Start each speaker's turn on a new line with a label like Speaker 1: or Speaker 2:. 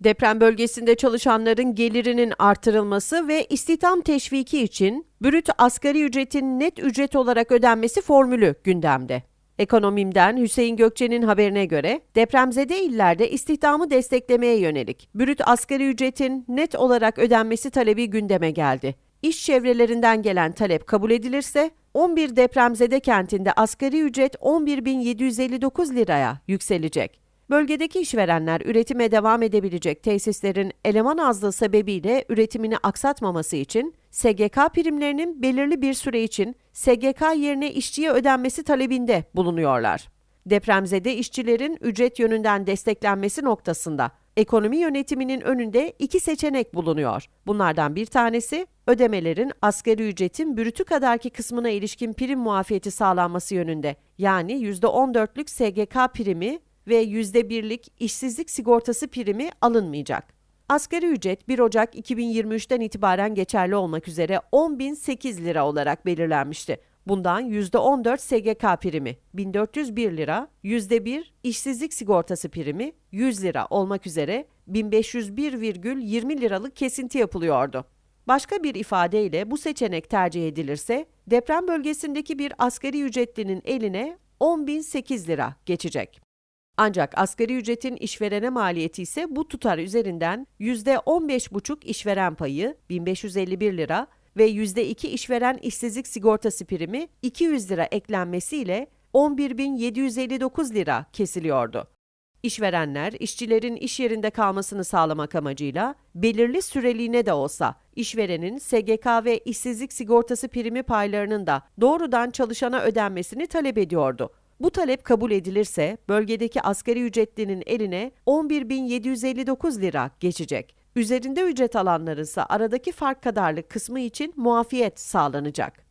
Speaker 1: Deprem bölgesinde çalışanların gelirinin artırılması ve istihdam teşviki için brüt asgari ücretin net ücret olarak ödenmesi formülü gündemde. Ekonomimden Hüseyin Gökçe'nin haberine göre depremzede illerde istihdamı desteklemeye yönelik brüt asgari ücretin net olarak ödenmesi talebi gündeme geldi. İş çevrelerinden gelen talep kabul edilirse 11 depremzede kentinde asgari ücret 11.759 liraya yükselecek. Bölgedeki işverenler üretime devam edebilecek tesislerin eleman azlığı sebebiyle üretimini aksatmaması için SGK primlerinin belirli bir süre için SGK yerine işçiye ödenmesi talebinde bulunuyorlar. Depremzede işçilerin ücret yönünden desteklenmesi noktasında ekonomi yönetiminin önünde iki seçenek bulunuyor. Bunlardan bir tanesi ödemelerin asgari ücretin bürütü kadarki kısmına ilişkin prim muafiyeti sağlanması yönünde. Yani %14'lük SGK primi ve %1'lik işsizlik sigortası primi alınmayacak. Asgari ücret 1 Ocak 2023'ten itibaren geçerli olmak üzere 10.008 lira olarak belirlenmişti. Bundan %14 SGK primi 1401 lira, %1 işsizlik sigortası primi 100 lira olmak üzere 1501,20 liralık kesinti yapılıyordu. Başka bir ifadeyle bu seçenek tercih edilirse deprem bölgesindeki bir asgari ücretlinin eline 10.008 lira geçecek. Ancak asgari ücretin işverene maliyeti ise bu tutar üzerinden %15,5 işveren payı 1551 lira ve %2 işveren işsizlik sigortası primi 200 lira eklenmesiyle 11.759 lira kesiliyordu. İşverenler, işçilerin iş yerinde kalmasını sağlamak amacıyla belirli süreliğine de olsa işverenin SGK ve işsizlik sigortası primi paylarının da doğrudan çalışana ödenmesini talep ediyordu. Bu talep kabul edilirse bölgedeki asgari ücretlinin eline 11.759 lira geçecek. Üzerinde ücret alanlar ise aradaki fark kadarlık kısmı için muafiyet sağlanacak.